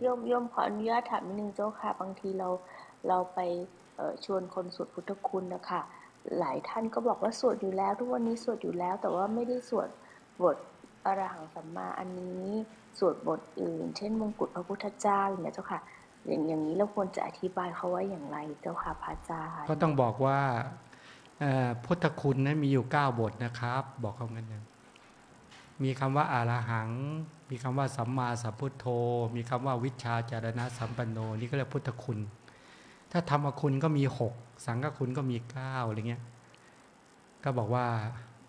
โยมโยมขออนุญาตถามนิดนึงเจ้าค่ะ บางทีเราเราไปชวนคนสวดพุทธคุณนะคะหลายท่านก็บอกว่าสวดอยู่แล้ว ทุกวันนี้สวดอยู่แล้ว แต่ว่าไม่ได้สวดบทอรหังสัมมาอันนี้สวดบทอื่น เช่นมงกุฎพระพุทธเจ้าอย่างเงี้ยเจ้าค่ะ อย่างอย่างนี้เราควรจะอธิบายเขาว่าอย่างไรเจ้าค่ะพระอาจารย์ก็ต้องบอกว่าพุทธคุณนั้นมีอยู่ 9 บทนะครับ บอกเขางั้นนะมีคำว่าอารหัง มีคำว่าสัมมาสัมพุทโธ มีคำว่าวิชาจารณะสัมปันโนนี่ก็เรียกพุทธคุณ ถ้าธรรมคุณก็มีหกสังฆคุณก็มีเก้าอะไรเงี้ยก็บอกว่า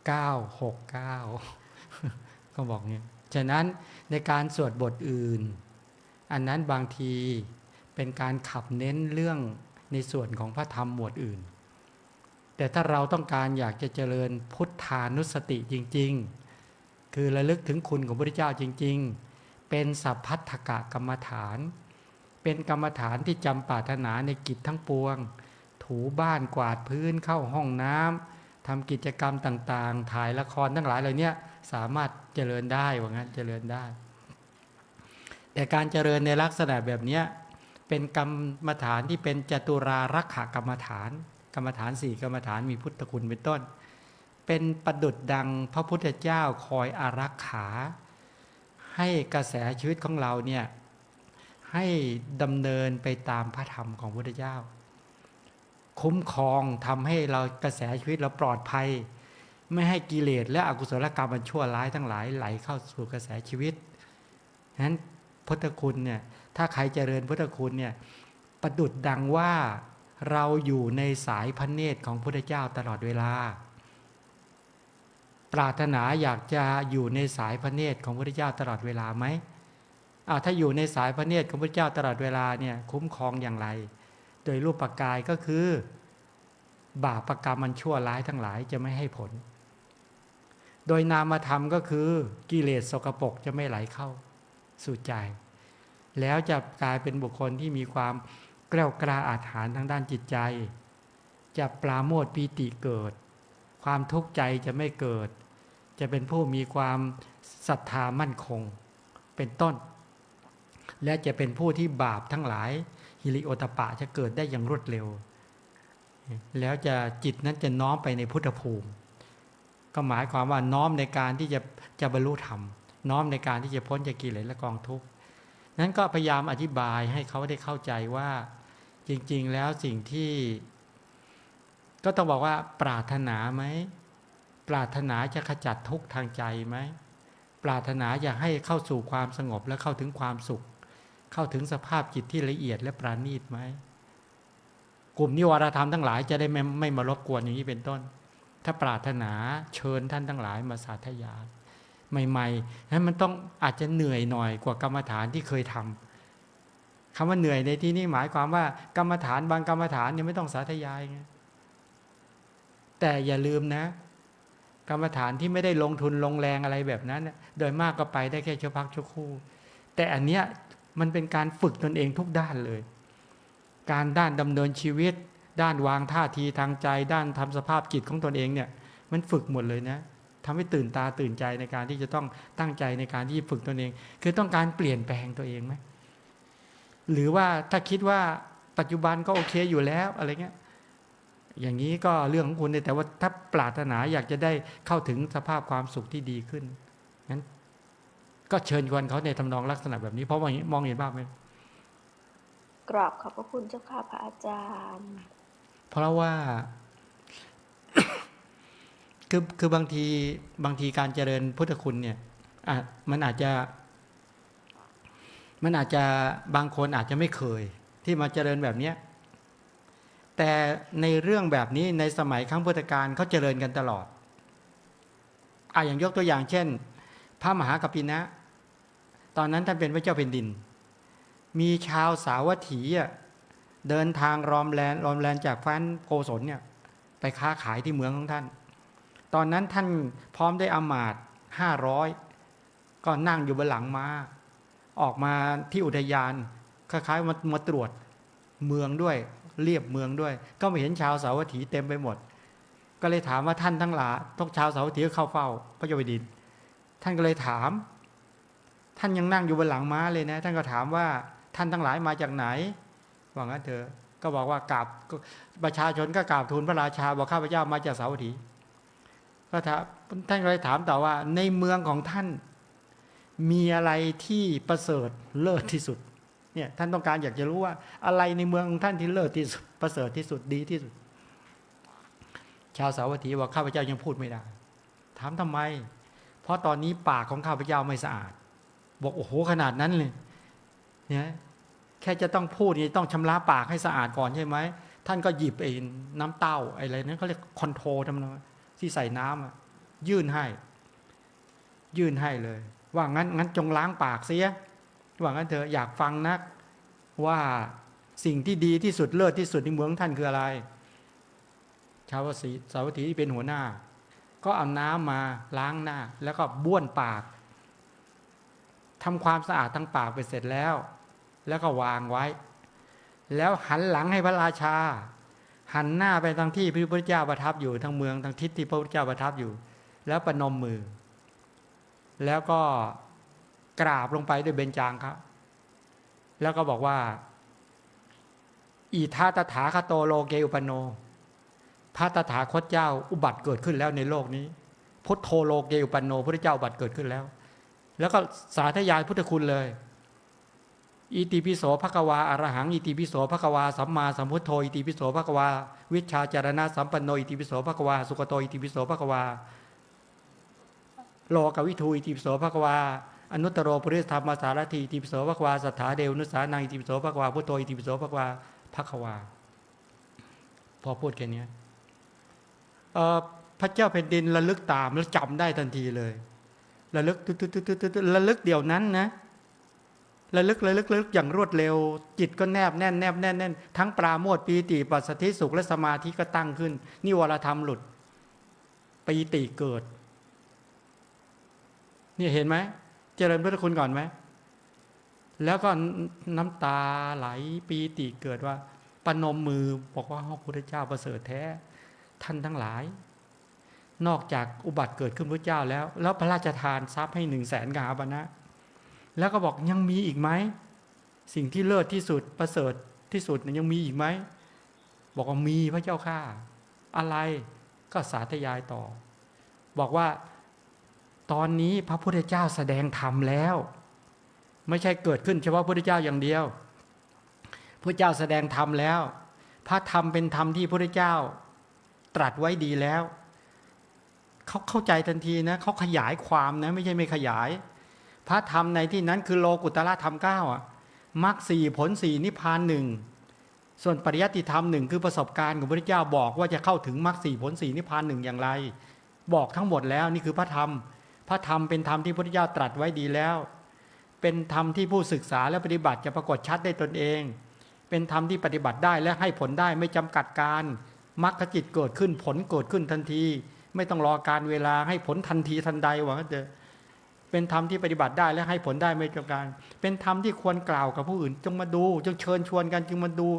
เก้าหกเก้าก็บอกเงี้ยฉะนั้นในการสวดบทอื่น อันนั้นบางทีเป็นการขับเน้นเรื่องในส่วนของพระธรรมหมวดอื่น แต่ถ้าเราต้องการอยากจะเจริญพุทธานุสติจริง ๆ คือระลึกถึงคุณของพระเจ้าจริง ๆ เป็นสัพพัทธกะกรรมฐาน เป็นกรรมฐานที่จำปาถนาในกิจทั้งปวง ถูบ้านกวาดพื้นเข้าห้องน้ำทำกิจกรรมต่างๆ ถ่ายละครทั้งหลายเหล่านี้สามารถเจริญได้ว่างั้นเจริญได้ แต่การเจริญในลักษณะแบบนี้เป็นกรรมฐานที่เป็นจตุรารักขากรรมฐาน กรรมฐานสี่กรรมฐานมีพุทธคุณเป็นต้น เป็นประดุดดังพระพุทธเจ้าคอยอารักขา ให้กระแสชีวิตของเราเนี่ยให้ดำเนินไปตามพระธรรมของพระพุทธเจ้า คุ้มครองทำให้เรากระแสชีวิตเราปลอดภัย ไม่ให้กิเลสและอกุศลกรรมมันชั่วร้ายทั้งหลายไหลเข้าสู่กระแสชีวิตฉะนั้นพุทธคุณเนี่ยถ้าใครเจริญพุทธคุณเนี่ยประดุดดังว่าเราอยู่ในสายพระเนตรของพุทธเจ้าตลอดเวลา ปรารถนาอยากจะอยู่ในสายพระเนตรของพุทธเจ้าตลอดเวลาไหมอาถ้าอยู่ในสายพระเนตรของพุทธเจ้าตลอดเวลาเนี่ยคุ้มครองอย่างไร โดยรูปปกายก็คือ บาปประกรรมมันชั่วร้ายทั้งหลายจะไม่ให้ผล โดยนามธรรมก็คือกิเลสสกปรกจะไม่ไหลเข้า สู่ใจ แล้วจะกลายเป็นบุคคลที่มีความแกล้วกล้าอาถรรพ์ทางด้านจิตใจ จะปราโมทปีติเกิด ความทุกข์ใจจะไม่เกิด จะเป็นผู้มีความศรัทธามั่นคง เป็นต้น และจะเป็นผู้ที่บาปทั้งหลาย ฮิริโอตปะจะเกิดได้อย่างรวดเร็ว แล้วจะจิตนั้นจะน้อมไปในพุทธภูมิ ก็หมายความว่าน้อมในการที่จะจะบรรลุธรรม น้อมในการที่จะพ้นจากกิเลสและกองทุกข์นั้นก็พยายามอธิบายให้เขาได้เข้าใจว่าจริง ๆ แล้วสิ่งที่ ก็ต้องบอกว่า ปรารถนาไหมปรารถนาจะขจัดทุกข์ทางใจไหมปรารถนาอยากให้เข้าสู่ความสงบและเข้าถึงความสุข เข้าถึงสภาพจิตที่ละเอียดและปราณีตไหมกลุ่มนิวรธรรมทั้งหลายจะได้ไม่ไม่มารบกวนอย่างนี้เป็นต้น ถ้าปรารถนาเชิญท่านทั้งหลายมาสาธยายใหม่ๆนั้นมันต้องอาจจะเหนื่อยหน่อยกว่ากรรมฐานที่เคยทำคำว่าเหนื่อยในที่นี้หมายความว่ากรรมฐานบางกรรมฐานเนี่ยไม่ต้องสาธยายไง แต่อย่าลืมนะ กรรมฐานที่ไม่ได้ลงทุนลงแรงอะไรแบบนั้น โดยมากก็ไปได้แค่ชั่วพักชั่วครู่ แต่อันเนี้ยมันเป็นการฝึกตนเองทุกด้านเลย การด้านดำเนินชีวิต ด้านวางท่าทีทางใจ ด้านทำสภาพจิตของตนเองเนี่ย มันฝึกหมดเลยนะทำให้ตื่นตาตื่นใจในการที่จะต้องตั้งใจในการที่ฝึกตนเอง คือต้องการเปลี่ยนแปลงตัวเองไหมหรือว่าถ้าคิดว่าปัจจุบันก็โอเคอยู่แล้วอะไรเงี้ย อย่างนี้ก็เรื่องของคุณแต่ว่าถ้าปรารถนาอยากจะได้เข้าถึงสภาพความสุขที่ดีขึ้นงั้น ก็เชิญชวนเขาในทำนองลักษณะแบบนี้ เพราะว่ามองเห็นภาพไหมกราบขอบพระคุณเจ้าค่ะพระอาจารย์ เพราะว่าคือคือบางทีบางทีการเจริญพุทธคุณเนี่ยอะมันอาจจะ มันอาจจะบางคนอาจจะไม่เคย ที่มาเจริญแบบเนี้ย แต่ในเรื่องแบบนี้ในสมัยครั้งพุทธกาลเขาเจริญกันตลอดอะอย่างยกตัวอย่างเช่น พระมหากปินะ ตอนนั้นท่านเป็นพระเจ้าแผ่นดิน มีชาวสาวัตถีเดินทางรอมแลนรอมแลนจากแคว้นโกศลเนี่ยไปค้าขายที่เมืองของท่าน ตอนนั้นท่านพร้อมได้อามาตห้าร้อยก็นั่งอยู่บนหลังมา้า ออกมาที่อุทยาน คล้ายๆมามาตรวจเมืองด้วย เรียบเมืองด้วย ก็ไม่เห็นชาวสาวัตถีเต็มไปหมด ก็เลยถามว่าท่านทั้งหลายทุกชาวสาวัตถีเข้าเฝ้าพระเจ้าแผ่นดิน ท่านก็เลยถาม ท่านยังนั่งอยู่บนหลังม้าเลยนะ ท่านก็ถามว่าท่านทั้งหลายมาจากไหนว่างั้นเถอะก็บอกว่ากราบประชาชนก็กราบทูลพระราชาบอกข้าพเจ้ามาจากสาวัตถีก็ถามท่านก็เลยถามต่อว่า ในเมืองของท่านมีอะไรที่ประเสริฐเลิศที่สุด เนี่ยท่านต้องการอยากจะรู้ว่าอะไรในเมืองของท่านที่เลิศที่สุดประเสริฐที่สุดดีที่สุด ชาวสาวัตถีบอกข้าพเจ้ายังพูดไม่ได้ ถามทำไม เพราะตอนนี้ปากของข้าพเจ้าไม่สะอาด บอกโอ้โหขนาดนั้นเลยเนี่ยแค่จะต้องพูดนี่ต้องชำระปากให้สะอาดก่อนใช่ไหมท่านก็หยิบไอ้น้ำเต้าอะไรนั้นเขาเรียกคอนโทรทำนองที่ใส่น้ำอะยื่นให้ ยื่นให้เลย ว่างั้นงั้นจงล้างปากเสีย ว่างั้นเถอะอยากฟังนักว่าสิ่งที่ดีที่สุดเลิศที่สุดในเมืองท่านคืออะไร ชาวสีสาวัตถีที่เป็นหัวหน้า ก็เอาน้ำมาล้างหน้า แล้วก็บ้วนปากทำความสะอาดทั้งปากไปเสร็จแล้ว แล้วก็วางไว้ แล้วหันหลังให้พระราชา หันหน้าไปทางที่พระพุทธเจ้าประทับอยู่ทางเมืองทางทิศที่พระพุทธเจ้าประทับอยู่ แล้วประนมมือ แล้วก็ กราบลงไปด้วยเบญจางครับ แล้วก็บอกว่า อีทาตถาคโตโลเกอุปนโน พระตถาคตเจ้าอุบัติเกิดขึ้นแล้วในโลกนี้พุทโธโลเกอุปนโนพระเจ้าอุบัติเกิดขึ้นแล้ว แล้วก็สาธยายพุทธคุณเลยอิติปิโสภควาอรหังอิติปิโสภควาสัมมาสัมพุทโธอิติปิโสภควา วิชาจารณะสัมปันโนอิติปิโสภควา สุกโตอิติปิโสภควา โลกวิทูอิติปิโสภควา อนุตตรโรปุริสธรรมสารถีติปิโสภควาสัทธาเดวนุสานังอิติปิโสภควาพุทโธอิติปิโสภควาภควา พอพูดแค่นี้พระเจ้าแผ่นดินระลึกตามแล้วจำได้ทันทีเลยระลึกตึ๊ดตึ๊ดตึ๊ดตึ๊ดระลึกเดี๋ยวนั้นนะระลึกระลึกระลึกอย่างรวดเร็ว จิตก็แนบแน่นแนบแน่นแน่นทั้งปราโมทปีติปัสสติสุขและสมาธิก็ตั้งขึ้น นิวรธรรมหลุดปีติเกิด นี่เห็นไหม เจริญพระคุณก่อนไหม แล้วก็น้ำตาไหลปีติเกิดว่าปนมมือบอกว่าพระพุทธเจ้าประเสริฐแท้ ท่านทั้งหลาย นอกจากอุบัติเกิดขึ้นพระเจ้าแล้ว แล้วพระราชทานทรัพย์ให้หนึ่งแสนกาปณะแล้วก็บอกยังมีอีกไหม สิ่งที่เลิศที่สุดประเสริฐที่สุดยังมีอีกไหม บอกว่ามีพระเจ้าข้าอะไรก็สาธยายต่อ บอกว่า ตอนนี้พระพุทธเจ้าแสดงธรรมแล้ว ไม่ใช่เกิดขึ้นเฉพาะพระพุทธเจ้าอย่างเดียวพระเจ้าแสดงธรรมแล้ว พระธรรมเป็นธรรมที่พระพุทธเจ้า ตรัสไว้ดีแล้วเขาเข้าใจทันทีนะเขาขยายความนะไม่ใช่ไม่ขยาย พระธรรมในที่นั้นคือโลกุตละธรรมเก้าอะมรรคสี่ผลสี่นิพพานหนึ่งส่วนปริยัติธรรมหนึ่งคือประสบการณ์ของพระพุทธเจ้าบอกว่าจะเข้าถึงมรรคสี่ผลสี่นิพพานหนึ่งอย่างไร บอกทั้งหมดแล้วนี่คือพระธรรม ระธรรมเป็นธรรมที่พระพุทธเจ้าตรัสไว้ดีแล้ว เป็นธรรมที่ผู้ศึกษาและปฏิบัติจะปรากฏชัดได้ตนเอง เป็นธรรมที่ปฏิบัติได้และให้ผลได้ไม่จำกัดการมรรคจิตเกิดขึ้นผลเกิดขึ้นทันที ไม่ต้องรอการเวลาให้ผลทันทีทันใดหวังจะเป็นธรรมที่ปฏิบัติได้และให้ผลได้ไม่จำกัดการ เป็นธรรมที่ควรกล่าวกับผู้อื่น จงมาดูจงเชิญชวนกันจึงมาดู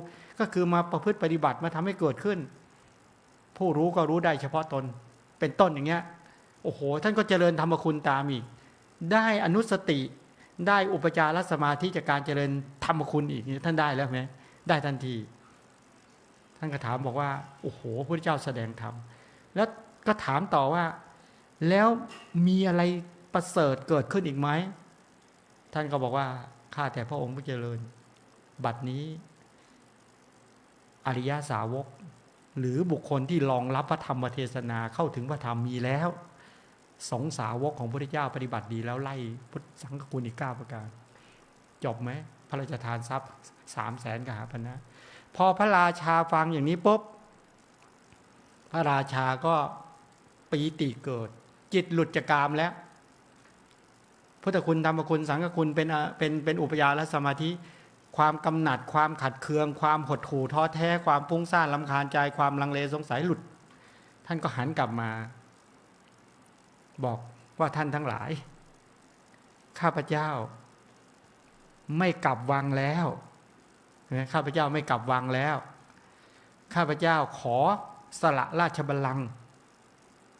ก็คือมาประพฤติปฏิบัติมาทำให้เกิดขึ้น ผู้รู้ก็รู้ได้เฉพาะตน เป็นต้นอย่างเงี้ย โอ้โห ท่านก็เจริญธรรมคุณตามอีก ได้อนุสติ ได้อุปจารสมาธิจากการเจริญธรรมคุณอีกท่านได้แล้วไหมได้ทันที ท่านก็ถามบอกว่า โอ้โหพระเจ้าแสดงธรรม แล้วก็ถามต่อว่า แล้วมีอะไรประเสริฐเกิดขึ้นอีกไหม ท่านก็บอกว่า ข้าแต่พระองค์ผู้เจริญ บัดนี้ อริยสาวก หรือบุคคลที่รองรับพระธรรมเทศนาเข้าถึงพระธรรมมีแล้ว สงสาวกของพระพุทธเจ้าปฏิบัติดีแล้วไล่พุทธสังฆคุณอีกเก้าประการ จบไหมพระราชทานทรัพย์สามแสนกหาพนะ พอพระราชาฟังอย่างนี้ปุ๊บพระราชาก็ปีติเกิด จิตหลุดจากกามแล้วพุทธคุณธรรมคุณสังฆคุณเป็นเป็นเป็นอุปยาและสมาธิ ความกำหนัดความขัดเคือง ความหดหู่ท้อแท้ ความพุ่งซ่านลำคาญใจความลังเลสงสัยหลุด ท่านก็หันกลับมา บอกว่าท่านทั้งหลาย ข้าพเจ้า ไม่กลับวังแล้วนะข้าพเจ้าไม่กลับวังแล้ว ข้าพเจ้าขอสละราชบัลลังก์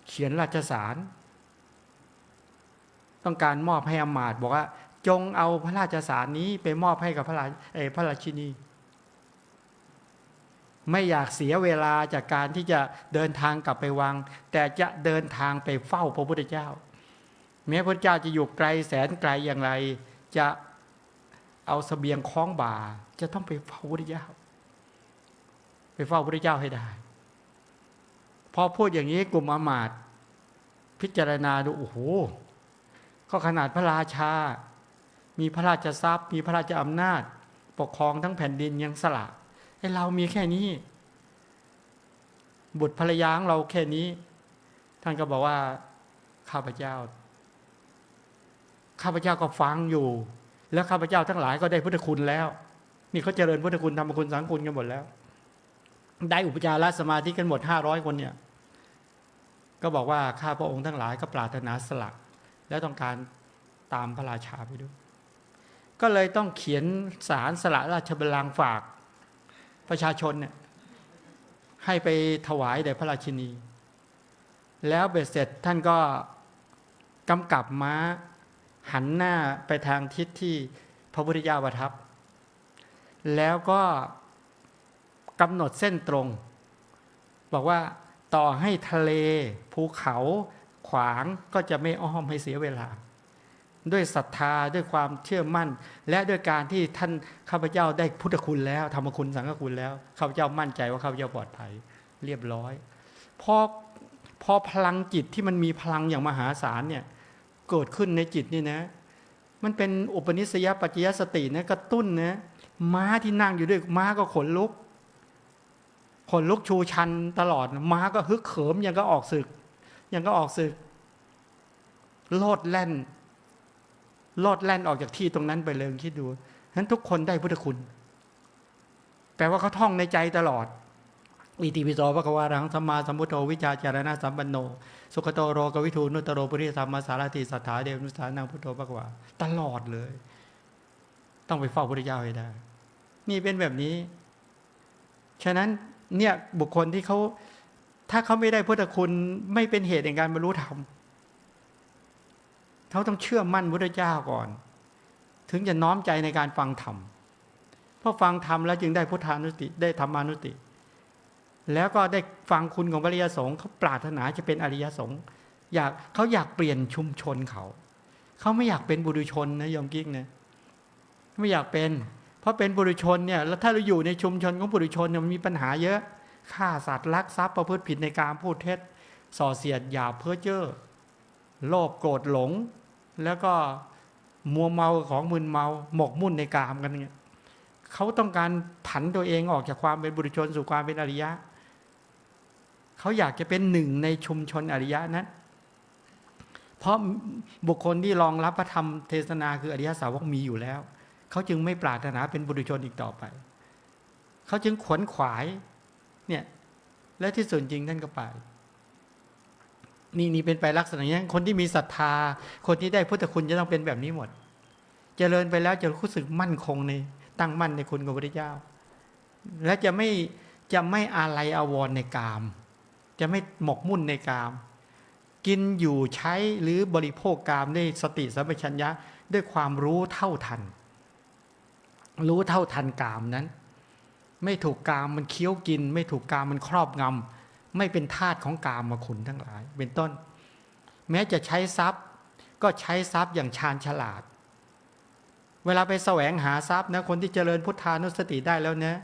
เขียนราชสาร ต้องการมอบให้อมาตย์บอกว่า จงเอาพระราชสารนี้ไปมอบให้กับพระราเอ่อพระราชินี ไม่อยากเสียเวลาจากการที่จะเดินทางกลับไปวัง แต่จะเดินทางไปเฝ้าพระพุทธเจ้า แม้พระเจ้าจะอยู่ไกลแสนไกลอย่างไร จะเอาเสบียงคล้องบ่า จะต้องไปเฝ้าพระพุทธเจ้า ไปเฝ้าพระพุทธเจ้าให้ได้พอพูดอย่างนี้กลุ่มอามาตย์พิจารณาดูโอ้โหก็ขนาดพระราชา มีพระราชทรัพย์ มีพระราชอำนาจ ปกครองทั้งแผ่นดินยังสละ ไอเรามีแค่นี้ บุตรภรรยาของเราแค่นี้ ท่านก็บอกว่า ข้าพเจ้า ข้าพเจ้าก็ฟังอยู่ แล้วข้าพเจ้าทั้งหลายก็ได้พุทธคุณแล้ว นี่เขาเจริญพุทธคุณธรรมคุณสังคุณกันหมดแล้ว ได้อุปจารสมาธิกันหมดห้าร้อยคนเนี่ย ก็บอกว่าข้าพระองค์ทั้งหลายก็ปรารถนาสละและต้องการตามพระราชาไปด้วย ก็เลยต้องเขียนสารสละราชบัลลังก์ฝาก ประชาชนเนี่ยให้ไปถวายแด่พระราชินี แล้วเบ็ดเสร็จท่านก็กำกับม้าหันหน้าไปทางทิศที่พระพุทธเจ้าประทับ แล้วก็กำหนดเส้นตรง บอกว่าต่อให้ทะเลภูเขาขวางก็จะไม่อ้อมให้เสียเวลา ด้วยศรัทธาด้วยความเชื่อมั่น และด้วยการที่ท่านข้าพเจ้าได้พุทธคุณแล้วธรรมคุณสังฆคุณแล้วข้าพเจ้ามั่นใจว่าข้าพเจ้าปลอดภัย เรียบร้อยพอพอพลังจิตที่มันมีพลังอย่างมหาศาลเนี่ยเกิดขึ้นในจิตนี่นะ มันเป็นอุปนิสัยปัจจยสตินะกระตุ้นนะม้าที่นั่งอยู่ด้วยม้าก็ขนลุกขนลุกชูชันตลอด ม้าก็ฮึกเขิมยังก็ออกศึก ยังก็ออกศึกโลดแล่น โลดแล่นออกจากที่ตรงนั้นไปเลยคิดดูฉะนั้นทุกคนได้พุทธคุณ แปลว่าเขาท่องในใจตลอดอิติปิโสภควารังสัมมาสัมพุทโธวิชาจารณะสัมปันโน สุขโตโรกวิทูนุตโรปุริธรรมาสารติสัทธาเดวนุสานังพุทโธภควาตลอดเลย ต้องไปเฝ้าพระพุทธเจ้าให้ได้ นี่เป็นแบบนี้ ฉะนั้นเนี่ยบุคคลที่เขาถ้าเขาไม่ได้พุทธคุณไม่เป็นเหตุในการบรรลุธรรม เขาต้องเชื่อมั่นพุทธเจ้าก่อน ถึงจะน้อมใจในการฟังธรรมเพราะฟังธรรมแล้วจึงได้พุทธานุสติได้ธรรมานุสติ แล้วก็ได้ฟังคุณของพระอริยสงฆ์เขาปรารถนาจะเป็นอริยสงฆ์อยากเขาอยากเปลี่ยนชุมชนเขา เขาไม่อยากเป็นบุรุชนนะโยมกิ๊กนะไม่อยากเป็น เพราะเป็นบุรุชนเนี่ยแล้วถ้าเราอยู่ในชุมชนของบุรุชนเนี่ยมันมีปัญหาเยอะฆ่าสัตว์ลักทรัพย์ประพฤติผิดในการพูดเท็จส่อเสียดหยาบเพ้อเจ้อโลภโกรธหลง แล้วก็มัวเมาของมึนเมาหมกมุ่นในกามกันเงี้ยเขาต้องการผันตัวเองออกจากความเป็นบุรุชนสู่ความเป็นอริยะ เขาอยากจะเป็นหนึ่งในชุมชนอริยะนั้น เพราะบุคคลที่รองรับพระธรรมเทศนาคืออริยสาวกมีอยู่แล้ว เขาจึงไม่ปรารถนาเป็นบุรุชนอีกต่อไป เขาจึงขวนขวายเนี่ยและที่สุดจริงท่านก็ไป นี่นี่เป็นไปลักษณะอย่างนี้คนที่มีศรัทธา คนที่ได้พุทธคุณจะต้องเป็นแบบนี้หมด เจริญไปแล้วจะรู้สึกมั่นคงในตั้งมั่นในคุณของพระพุทธเจ้า และจะไม่จะไม่อาลัยอาวรณ์ในกาม จะไม่หมกมุ่นในกาม กินอยู่ใช้หรือบริโภคกามด้วยสติสัมปชัญญะด้วยความรู้เท่าทัน รู้เท่าทันกามนั้น ไม่ถูกกามมันเคี้ยวกิน ไม่ถูกกามมันครอบงำ ไม่เป็นทาตของกามมาคุณทั้งหลาย เป็นต้น แม้จะใช้ทรัพย์ก็ใช้ทรัพย์อย่างชาญฉลาด เวลาไปแสวงหาทรัพย์นะคนที่เจริญพุทธานุสติได้แล้วนะ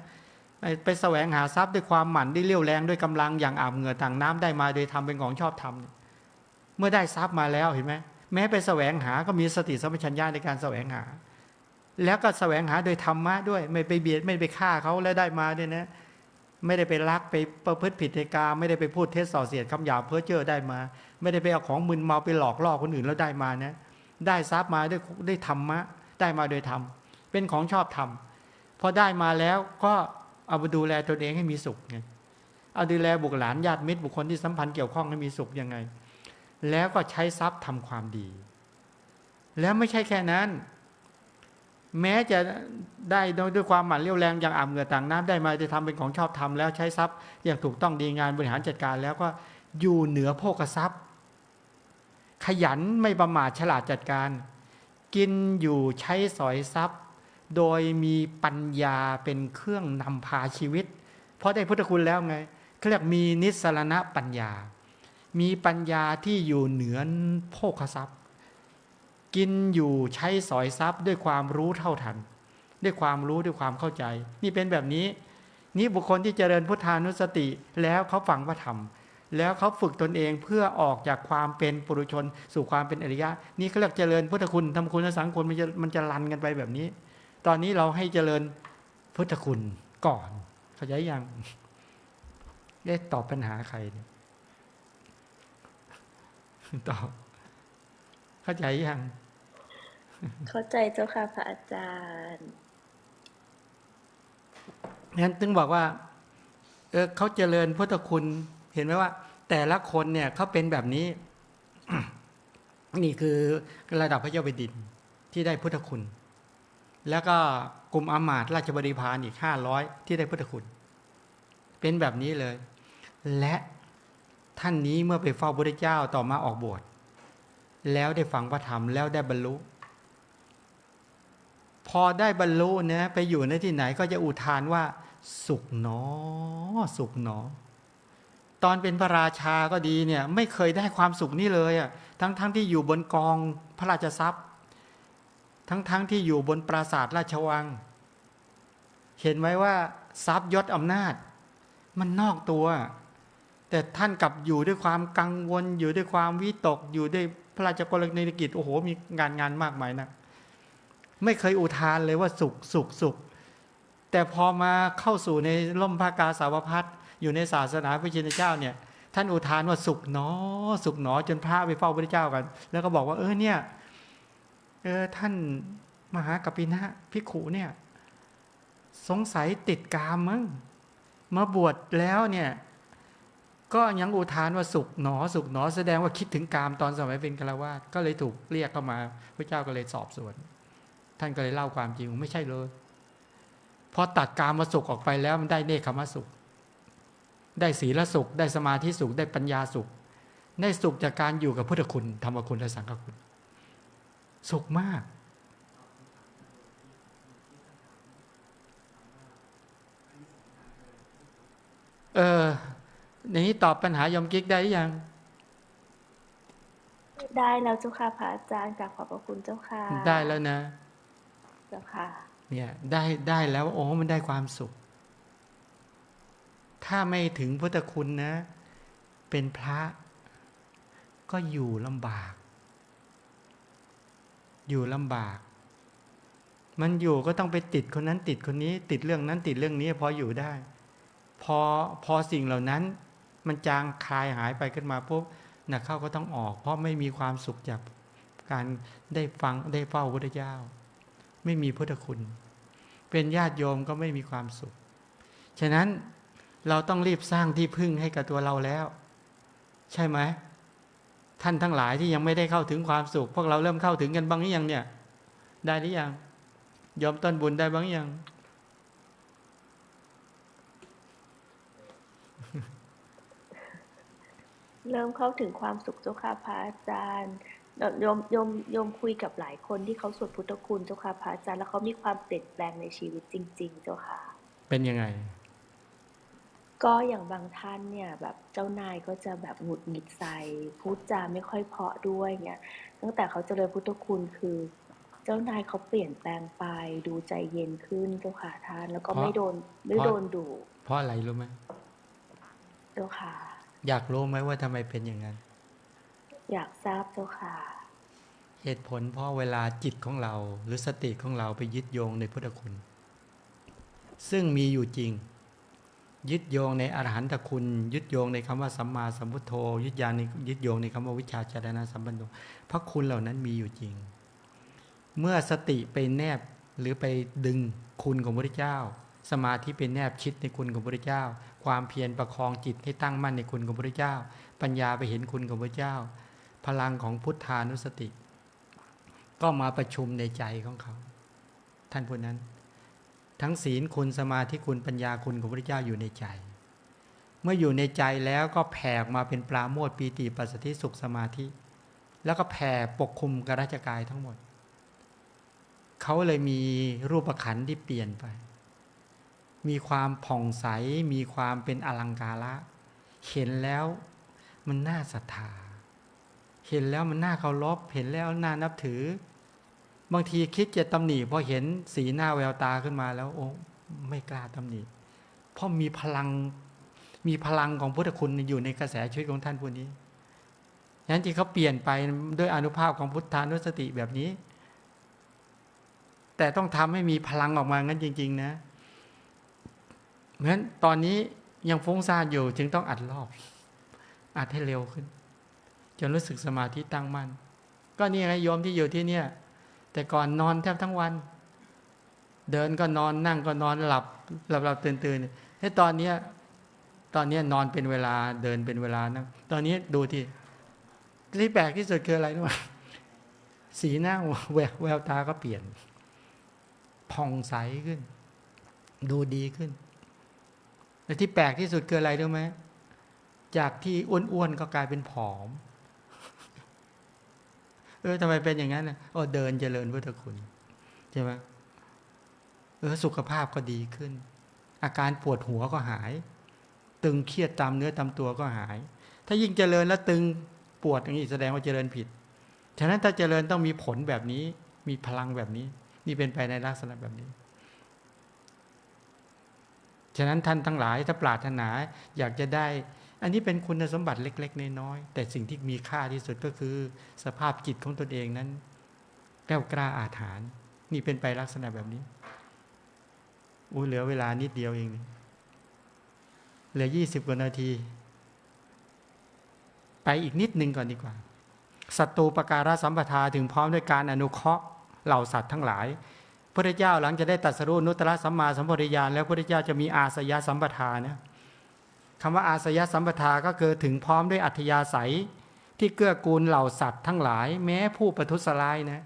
ไปไปแสวงหาทรัพย์ด้วยความหมั่นด้วยเรี่ยวแรงด้วยกำลังอย่างอาบเหงื่อต่างน้ำได้มาโดยทำเป็นของชอบทำเมื่อได้ทรัพย์มาแล้วเห็นไหมแม้ไปแสวงหาก็มีสติสัมปชัญญะในการแสวงหา แล้วก็แสวงหาโดยธรรมะด้วย ไม่ไปเบียดไม่ไปฆ่าเขาแล้วได้มาด้วยนะ ไม่ได้ไปลักไปประพฤติผิดในกาไม่ได้ไปพูดเท็จส่อเสียดคำหยาบเพ้อเจ้อได้มา ไม่ได้ไปเอาของมึนเมาไปหลอกล่อคนอื่นแล้วได้มานะได้ทรัพย์มาด้วยได้ธรรมะ ได้มาโดยธรรม เป็นของชอบธรรมพอได้มาแล้วก็เอาไปดูแลตนเองให้มีสุขไงเอาดูแลบุคลหลานญาติมิตรบุคคลที่สัมพันธ์เกี่ยวข้องให้มีสุขยังไง แล้วก็ใช้ทรัพย์ทำความดี แล้วไม่ใช่แค่นั้น แม้จะได้ด้วยความหมั่นเรียวแรงอย่างอ่ำเหงื่อต่างน้ำได้มาจะทำเป็นของชอบทำแล้วใช้ทรัพย์อย่างถูกต้องดีงานบริหารจัดการแล้วก็อยู่เหนือโภคทรัพย์ ขยันไม่ประมาทฉลาดจัดการ กินอยู่ใช้สอยทรัพย์ โดยมีปัญญาเป็นเครื่องนำพาชีวิต เพราะได้พุทธคุณแล้วไงเขาเรียกมีนิสรณปัญญา มีปัญญาที่อยู่เหนือโภคทรัพย์ กินอยู่ใช้สอยทรัพย์ด้วยความรู้เท่าทัน ด้วยความรู้ด้วยความเข้าใจ นี่เป็นแบบนี้ นี่บุคคลที่เจริญพุทธานุสติ แล้วเขาฟังพระธรรม แล้วเขาฝึกตนเองเพื่อออกจากความเป็นปุถุชน สู่ความเป็นอริยะ นี่เขาเรียกเจริญพุทธคุณธรรมคุณสังคุณมันจะมันจะลันกันไปแบบนี้ ตอนนี้เราให้เจริญพุทธคุณก่อน เข้าใจยังได้ตอบปัญหาใครเนี่ยตอบ เข้าใจยัง เข้าใจเจ้าค่ะพระอาจารย์งั้นถึงบอกว่า เออเขาเจริญพุทธคุณ เห็นไหมว่า แต่ละคนเนี่ยเขาเป็นแบบนี้ นี่คือระดับพระเจ้าแผ่นดินที่ได้พุทธคุณ แล้วก็กลุ่มอามาตย์ราชบริพารอีกห้าร้อยที่ได้พุทธคุณ เป็นแบบนี้เลย และท่านนี้เมื่อไปเฝ้าพระเจ้าต่อมาออกบวช แล้วได้ฟังพระธรรมแล้วได้บรรลุ พอได้บรรลุนะไปอยู่ในที่ไหนก็จะอุทานว่า สุขหนอ สุขหนอ ตอนเป็นพระราชาก็ดีเนี่ย ไม่เคยได้ความสุขนี่เลยอะทั้งทั้งที่อยู่บนกองพระราชทรัพย์ ทั้งทั้งที่อยู่บนปราสาทราชวัง เห็นไหมว่าทรัพย์ยศอำนาจ มันนอกตัวแต่ท่านกลับอยู่ด้วยความกังวลอยู่ด้วยความวิตกอยู่ด้วย พระราชกรณียกิจโอ้โหมีงานงานมากมายนะไม่เคยอุทานเลยว่าสุขสุขสุข แต่พอมาเข้าสู่ในร่มพระกาสาวพัฒอยู่ในศาสนาพระชินเจ้าเนี่ย ท่านอุทานว่าสุขหนอ สุขหนอจนพระไปเฝ้าพระเจ้ากัน แล้วก็บอกว่าเออเนี่ยเออท่านมหากัปปินะพิขุเนี่ย สงสัยติดกามมั้งมาบวชแล้วเนี่ย ก็ยังอุทานว่าสุขหนอสุขหนอแสดงว่าคิดถึงกามตอนสมัยเป็นฆราวาสก็เลยถูกเรียกเข้ามาพระเจ้าก็เลยสอบสวน ท่านก็เลยเล่าความจริงไม่ใช่เลยพอตัดกามมาสุขออกไปแล้วมันได้เนคขมสุข ได้ศีลสุข ได้สมาธิสุข ได้ปัญญาสุข ได้สุขจากการอยู่กับพุทธคุณธรรมคุณและสังฆคุณ สุขมากเออ ในนี้ตอบปัญหายอมกิ๊กได้หรือยัง ได้แล้วเจ้าค่ะพระอาจารย์กราบขอบพระคุณเจ้าค่ะ ได้แล้วนะ เจ้าค่ะ เนี่ยได้ได้แล้วโอ้มันได้ความสุข ถ้าไม่ถึงพุทธคุณนะ เป็นพระ ก็อยู่ลำบาก อยู่ลำบาก มันอยู่ก็ต้องไปติดคนนั้นติดคนนี้ ติดเรื่องนั้นติดเรื่องนี้พออยู่ได้พอพอสิ่งเหล่านั้น มันจางคลายหายไปขึ้นมาปุ๊บนะเข้าก็ต้องออก เพราะไม่มีความสุขจากการได้ฟังได้เฝ้าพระพุทธเจ้า ไม่มีพุทธคุณ เป็นญาติโยมก็ไม่มีความสุข ฉะนั้นเราต้องรีบสร้างที่พึ่งให้กับตัวเราแล้ว ใช่ไหมท่านทั้งหลายที่ยังไม่ได้เข้าถึงความสุข พวกเราเริ่มเข้าถึงกันบ้างหรือยังเนี่ย ได้หรือยังยอมต้นบุญได้บ้างหรือยัง เริ่มเข้าถึงความสุขเจ้าค่ะพระอาจารย์เอ่อโยมโยมโยมคุยกับหลายคนที่เขาสวดพุทธคุณเจ้าค่ะพระอาจารย์แล้วเขามีความเปลี่ยนแปลงในชีวิตจริง ๆ เจ้าค่ะ เป็นยังไง ก็อย่างบางท่านเนี่ยแบบเจ้านายก็จะแบบหงุดหงิดใส่พูดจาไม่ค่อยเพราะด้วยเนี่ยตั้งแต่เขาเจริญพุทธคุณคือ เจ้านายเขาเปลี่ยนแปลงไปดูใจเย็นขึ้นเจ้าค่ะท่าน แล้วก็เพราะไม่โดนไม่เพราะโดนดุเพราะอะไรรู้ไหมเจ้าค่ะ อยากรู้ไหมว่าทำไมเป็นอย่างนั้น อยากทราบเจ้าค่ะ เหตุผลเพราะเวลาจิตของเรา หรือสติของเราไปยึดโยงในพุทธคุณ ซึ่งมีอยู่จริง ยึดโยงในอรหันตคุณ ยึดโยงในคำว่าสัมมาสัมพุทโธ ยึดยานในยึดโยงในคำว่าวิชาจารณะสัมปันโนพระคุณเหล่านั้นมีอยู่จริง เมื่อสติไปแนบหรือไปดึงคุณของพระเจ้า สมาธิเป็นแนบชิดในคุณของพระเจ้า ความเพียรประคองจิตให้ตั้งมั่นในคุณของพระเจ้า ปัญญาไปเห็นคุณของพระเจ้า พลังของพุทธานุสติ ก็มาประชุมในใจของเขา ท่านผู้นั้น ทั้งศีลคุณสมาธิคุณปัญญาคุณของพระเจ้าอยู่ในใจ เมื่ออยู่ในใจแล้วก็แผ่มาเป็นปราโมทปีติปัสสติสุขสมาธิ แล้วก็แผ่ปกคลุมกบราชกายทั้งหมด เขาเลยมีรูปขันที่เปลี่ยนไป มีความผ่องใส มีความเป็นอลังการะ เห็นแล้วมันน่าศรัทธา เห็นแล้วมันน่าเคารพ เห็นแล้วน่านับถือ บางทีคิดจะตำหนิพอเห็นสีหน้าแววตาขึ้นมาแล้วโอ้ไม่กล้าตำหนิ เพราะมีพลัง มีพลังของพุทธคุณอยู่ในกระแสชีวิตของท่านผู้นี้ฉะนั้นที่เขาเปลี่ยนไปด้วยอนุภาพของพุทธานุสติแบบนี้ แต่ต้องทำให้มีพลังออกมางั้นจริง ๆ นะ เหมือนตอนนี้ยังฟุ้งซ่านอยู่จึงต้องอัดรอบ อัดให้เร็วขึ้นจนรู้สึกสมาธิตั้งมั่น ก็นี่ไงโยมที่อยู่ที่เนี่ย แต่ก่อนนอนแทบทั้งวัน เดินก็นอนนั่งก็นอนหลับหลับหลับตื่นตื่นให้ตอนเนี้ยตอนนี้นอนเป็นเวลาเดินเป็นเวลานะตอนนี้ดูที่ที่แปลกที่สุดคืออะไรรู้ไหมสีหน้าแววแววตาก็เปลี่ยน ผ่องใสขึ้น ดูดีขึ้น แต่ที่แปลกที่สุดคืออะไรรู้ไหมจากที่อ้วนๆก็กลายเป็นผอม เออทำไมเป็นอย่างนั้นนะโอ้เดินเจริญพุทธคุณใช่ไหมเออสุขภาพก็ดีขึ้น อาการปวดหัวก็หาย ตึงเครียดตามเนื้อตามตัวก็หาย ถ้ายิ่งเจริญแล้วตึงปวดอย่างนี้แสดงว่าเจริญผิด ฉะนั้นถ้าเจริญต้องมีผลแบบนี้ มีพลังแบบนี้ นี่เป็นไปในลักษณะแบบนี้ ฉะนั้นท่านทั้งหลายถ้าปรารถนาอยากจะได้ อันนี้เป็นคุณสมบัติเล็ก ๆ น้อยๆแต่สิ่งที่มีค่าที่สุดก็คือ สภาพจิตของตนเองนั้นแก้วกล้าอาถรรพ์นี่เป็นไปลักษณะแบบนี้อุ้เหลือเวลานิดเดียวเองเหลือยี่สิบกว่านาที ไปอีกนิดนึงก่อนดีกว่าศัตรูประการสัมปทาถึงพร้อมด้วยการอนุเคราะห์เหล่าสัตว์ทั้งหลาย พระเจ้าหลังจะได้ตรัสรู้นุตตรสัมมาสัมปวิญาณแล้วพระเจ้าจะมีอาสยสัมปทานะคำว่าอาสยสัมปทาก็คือถึงพร้อมด้วยอัธยาศัยที่เกื้อกูลเหล่าสัตว์ทั้งหลาย แม้ผู้ประทุษร้ายนะ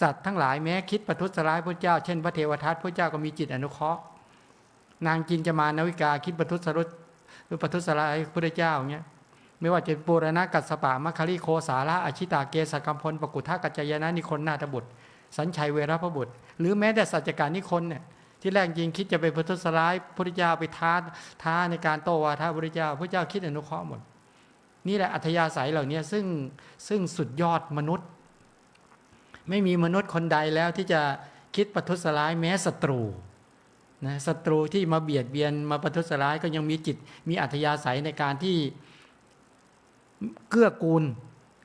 สัตว์ทั้งหลายแม้คิดประทุษร้ายพระเจ้าเช่นพระเทวทัตพระเจ้าก็มีจิตอนุเคราะห์ นางจินจะมานวิกาคิดประทุษรุษหรือประทุษร้ายพระเจ้าอย่าเงี้ยไม่ว่าจะปูรณะกัสปะมัคคลิโคสาระอชิตาเกสกัมพลปกุทากัจจยนะนิคนนาตบุตร สัญชัยเวรพบุตร หรือแม้แต่สัจจการนิคนเนี่ยที่แรกจริงคิดจะไปประทุษร้ายพระเจ้าไปท้าท้าในการโตวาทพระเจ้าพระเจ้าคิดอนุเคราะห์หมด นี่แหละอัธยาศัยเหล่านี้ซึ่งซึ่งสุดยอดมนุษย์ ไม่มีมนุษย์คนใดแล้วที่จะคิดประทุษร้ายแม้ศัตรูนะศัตรูที่มาเบียดเบียนมาประทุษร้ายก็ยังมีจิตมีอัธยาศัยในการที่เกื้อกูล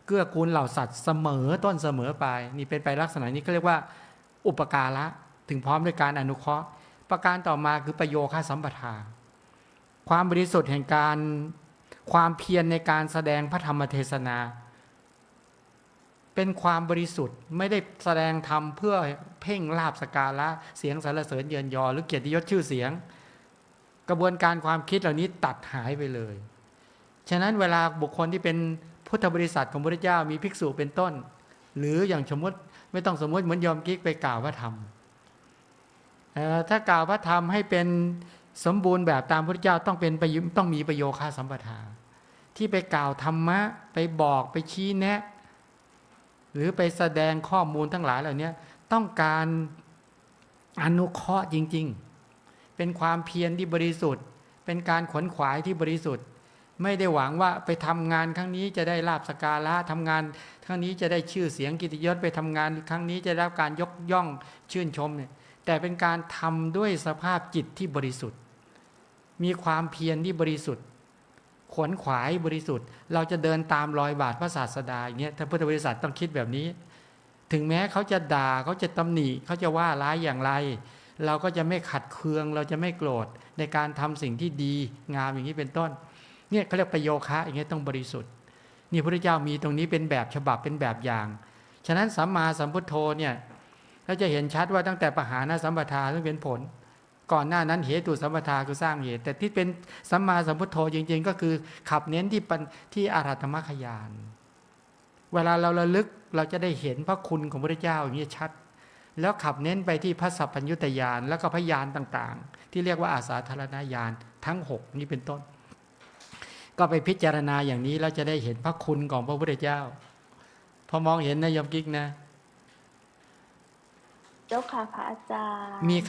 เกื้อกูลเหล่าสัตว์เสมอต้นเสมอปลายนี่เป็นไปลักษณะนี้ก็เรียกว่า อุปการะถึงพร้อมด้วยการอนุเคราะห์ ประการต่อมาคือประโยค่าสัมปทา ความบริสุทธิ์แห่งการความเพียรในการแสดงพระธรรมเทศนา เป็นความบริสุทธิ์ไม่ได้แสดงธรรมเพื่อเพ่งลาบสกการะเสียงสรรเสริญเยินยอ หรือเกียรติยศชื่อเสียง กระบวนการความคิดเหล่านี้ตัดหายไปเลย ฉะนั้นเวลาบุคคลที่เป็น พุทธบริษัทของพระเจ้ามีภิกษุเป็นต้น หรืออย่างสมมติไม่ต้องสมมติเหมือนยอมกิ๊กไปกล่าวพระธรรมถ้ากล่าวพระธรรมให้เป็นสมบูรณ์แบบตามพระเจ้าต้องเป็นปต้องมีประโยค่าสัมปทา ที่ไปกล่าวธรรมะ ไปบอกไปชี้แนะ หรือไปแสดงข้อมูลทั้งหลายเหล่านี้ต้องการอนุเคราะห์จริง ๆ เป็นความเพียรที่บริสุทธิ์ เป็นการขวนขวายที่บริสุทธิ์ ไม่ได้หวังว่าไปทำงานครั้งนี้จะได้ลาบสการะทำงานครั้งนี้จะได้ชื่อเสียงกิติยศไปทำงานครั้งนี้จะได้รับการยกย่องชื่นชมเนี่ยแต่เป็นการทำด้วยสภาพจิตที่บริสุทธิ์ มีความเพียรที่บริสุทธิ์ ขวนขวายบริสุทธิ์ เราจะเดินตามรอยบาทพระศาสดาอย่างเงี้ยถ้าพุทธบริษัทต้องคิดแบบนี้ ถึงแม้เขาจะด่าเขาจะตำหนิเขาจะว่าร้ายอย่างไร เราก็จะไม่ขัดเคือง เราจะไม่โกรธในการทำสิ่งที่ดีงามอย่างนี้เป็นต้น เนี่ยเขาเรียกประโยคะอย่างเงี้ยต้องบริสุทธิ์ นี่พระเจ้ามีตรงนี้เป็นแบบฉบับเป็นแบบอย่าง ฉะนั้นสัมมาสัมพุทโธเนี่ยเราจะเห็นชัดว่าตั้งแต่ปหานะสัมปทาซึ่งเป็นผล ก่อนหน้านั้นเหตุสัมปทาคือสร้างเหตุ แต่ที่เป็นสัมมาสัมพุทโธจริง ๆ ก็คือขับเน้นที่ปัญที่อารัตมขยาน เวลาเราระลึกเราจะได้เห็นพระคุณของพระเจ้าอย่างนี้ชัด แล้วขับเน้นไปที่พระสัพพัญญุตยานแล้วก็พยานต่างๆ ที่เรียกว่าอาสาธารณญาณทั้ง 6 นี้เป็นต้น ก็ไปพิจารณาอย่างนี้แล้วจะได้เห็นพระคุณของพระพุทธเจ้า พอมองเห็นนะยมกิ๊กนะ เจ้าค่ะพระอาจารย์ มี